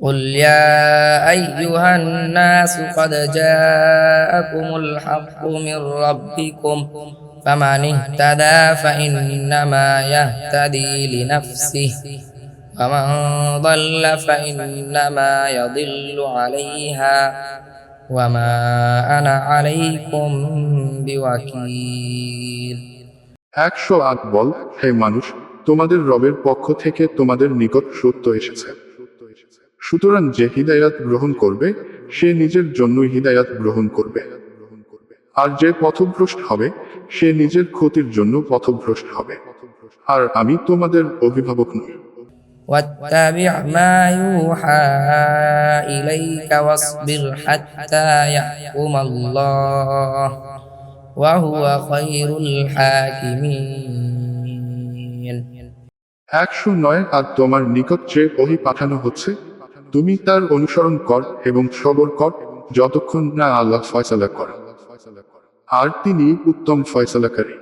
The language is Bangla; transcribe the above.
قل يا أيها الناس قد جاءكم الحق من ربكم فمن اهتدى فإنما يهتدي لنفسه ومن ضل فإنما يضل عليها وما أنا عليكم بوكيل একশো আট বল হে মানুষ তোমাদের রবের পক্ষ থেকে তোমাদের নিকট সত্য এসেছে সুতরাং যে হিদায়াত গ্রহণ করবে সে নিজের জন্যই হিদায়াত গ্রহণ করবে আর যে পথভ্রষ্ট হবে সে নিজের ক্ষতির জন্য পথভ্রষ্ট হবে আর আমি তোমাদের অভিভাবক নই واتبع ما يوحى إليك واصبر حتى يحكم الله وهو خير الحاكمين একশো নয় আর তোমার নিকট যে ওহি পাঠানো হচ্ছে তুমি তার অনুসরণ কর এবং সবর কর যতক্ষণ না আল্লাহ ফয়সালা কর। আর তিনি উত্তম ফয়সালাকারী।